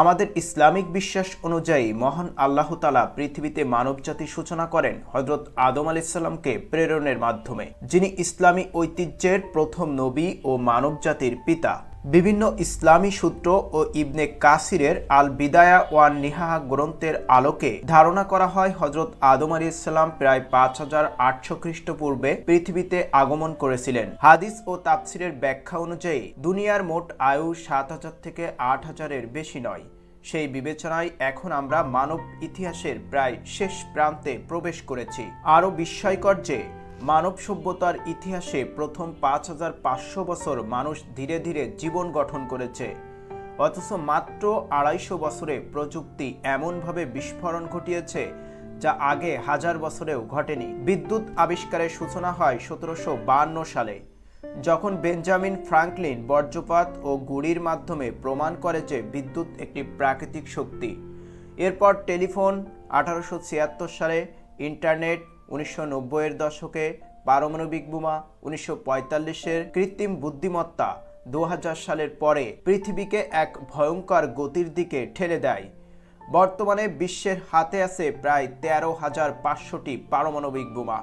আমাদের ইসলামিক বিশ্বাস অনুযায়ী মহান আল্লাহ তালা পৃথিবীতে মানবজাতির সূচনা করেন হজরত আদম আলাইসাল্লামকে প্রেরণের মাধ্যমে, যিনি ইসলামী ঐতিহ্যের প্রথম নবী ও মানবজাতির পিতা। বিভিন্ন ইসলামী সূত্র ও ইবনে কাসিরের আল বিদায়া ওয়ান নিহাহা গ্রন্থের আলোকে ধারণা করা হয় হজরত আদম আলী ইসলাম প্রায় পাঁচ হাজার আটশো খ্রিস্টপূর্বে পৃথিবীতে আগমন করেছিলেন। হাদিস ও তাফসিরের ব্যাখ্যা অনুযায়ী, দুনিয়ার মোট আয়ু সাত হাজার থেকে আট হাজারের বেশি নয়। সেই বিবেচনায় এখন আমরা মানব ইতিহাসের প্রায় শেষ প্রান্তে প্রবেশ করেছি। আরও বিস্ময়কর যে মানব সভ্যতার ইতিহাসে প্রথম পাঁচ হাজার পাঁচশো বছর মানুষ ধীরে ধীরে জীবন গঠন করেছে। অথচ মাত্র আড়াইশো বছরে প্রযুক্তি এমনভাবে বিস্ফোরণ ঘটিয়েছে, যা আগে হাজার বছরেও ঘটেনি। বিদ্যুৎ আবিষ্কারের সূচনা হয় সতেরোশো বাহান্ন সালে, যখন বেঞ্জামিন ফ্রাঙ্কলিন বর্জ্যপাত ও গুড়ির মাধ্যমে প্রমাণ করে যে বিদ্যুৎ একটি প্রাকৃতিক শক্তি। এরপর টেলিফোন, আঠারোশো ছিয়াত্তর সালে ইন্টারনেট উনিশশো নব্বইয়ের দশকে পারমাণবিক বোমা, উনিশশো পঁয়তাল্লিশের কৃত্রিম বুদ্ধিমত্তা দু হাজার সালের পরে পৃথিবীকে এক ভয়ঙ্কর গতির দিকে ঠেলে দেয়। বর্তমানে বিশ্বের হাতে আছে প্রায় তেরো হাজার পাঁচশোটি পারমাণবিক বোমা।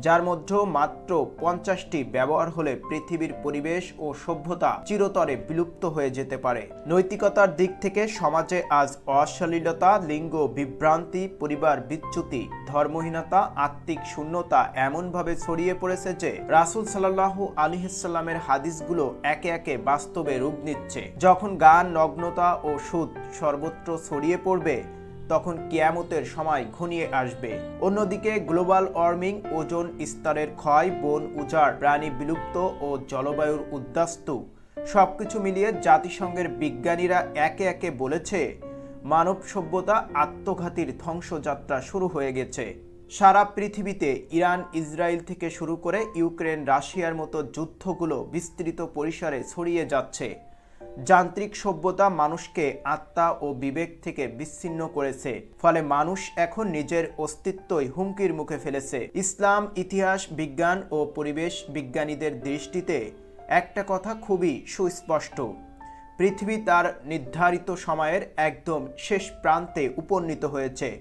যার মধ্যে মাত্র পঞ্চাশটি ব্যবহার হলে পৃথিবীর পরিবেশ ও সভ্যতা চিরতরে বিলুপ্ত হয়ে যেতে পারে। নৈতিকতার দিক থেকে সমাজে আজ অশ্লীলতা, লিঙ্গ বিভ্রান্তি, পরিবার বিচ্যুতি, ধর্মহীনতা, আত্মিক শূন্যতা এমনভাবে ছড়িয়ে পড়েছে যে রাসুল সাল্লাহ আলিহাল্লামের হাদিসগুলো একে একে বাস্তবে রূপ নিচ্ছে। যখন গান, নগ্নতা ও সুদ সর্বত্র ছড়িয়ে পড়বে তখন কেয়ামতের সময় ঘনিয়ে আসবে। অন্যদিকে গ্লোবাল ওয়ার্মিং ওজন স্তরের ক্ষয়, বন উজাড়, প্রাণী বিলুপ্ত ও জলবায়ুর উদ্বাস্তু সবকিছু মিলিয়ে জাতিসংঘের বিজ্ঞানীরা একে একে বলেছে, মানব সভ্যতা আত্মঘাতীর ধ্বংসযাত্রা শুরু হয়ে গেছে। সারা পৃথিবীতে ইরান, ইসরায়েল থেকে শুরু করে ইউক্রেন, রাশিয়ার মতো যুদ্ধগুলো বিস্তৃত পরিসরে ছড়িয়ে যাচ্ছে। যান্ত্রিক সভ্যতা মানুষকে আত্মা ও বিবেক থেকে বিচ্ছিন্ন করেছে। ফলে মানুষ এখন নিজের অস্তিত্বই হুমকির মুখে ফেলেছে। ইসলাম, ইতিহাস, বিজ্ঞান ও পরিবেশ বিজ্ঞানীদের দৃষ্টিতে একটা কথা খুবই সুস্পষ্ট। পৃথিবী তার নির্ধারিত সময়ের একদম শেষ প্রান্তে উপনীত হয়েছে।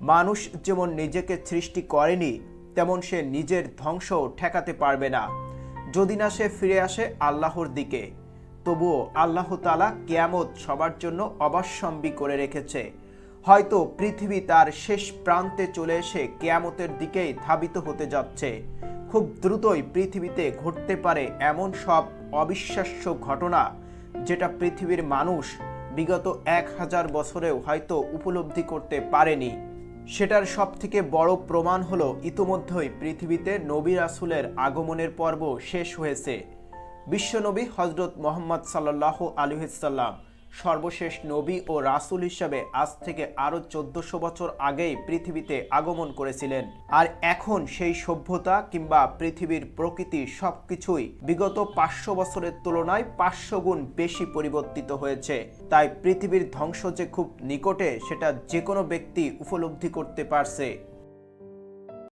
মানুষ যেমন নিজেকে সৃষ্টি করেনি, তেমন সে নিজের ধ্বংস ঠেকাতে পারবে না। যদি না সে ফিরে আসে আল্লাহর দিকে। তবুও আল্লাহ তালা কেয়ামত সবার জন্য অবশ্যম্বী করে রেখেছে। হয়তো পৃথিবী তার শেষ প্রান্তে চলে এসে কেয়ামতের দিকেই ধাবিত হতে যাচ্ছে। খুব দ্রুতই পৃথিবীতে ঘটতে পারে এমন সব অবিশ্বাস্য ঘটনা যেটা পৃথিবীর মানুষ বিগত এক হাজার বছরেও হয়তো উপলব্ধি করতে পারেনি। সেটার সব থেকে বড় প্রমাণ হলো ইতোমধ্যেই পৃথিবীতে নবী রাসুলের আগমনের পর্ব শেষ হয়েছে। বিশ্বনবী হজরত মোহাম্মদ সাল্লাহ আলহিসাল্লাম সর্বশেষ নবী ও রাসুল হিসাবে আজ থেকে আরও চোদ্দশো বছর আগেই পৃথিবীতে আগমন করেছিলেন। আর এখন সেই সভ্যতা কিংবা পৃথিবীর প্রকৃতি সব কিছুই বিগত পাঁচশো বছরের তুলনায় পাঁচশো গুণ বেশি পরিবর্তিত হয়েছে। তাই পৃথিবীর ধ্বংস যে খুব নিকটে, সেটা যে কোনো ব্যক্তি উপলব্ধি করতে পারছে।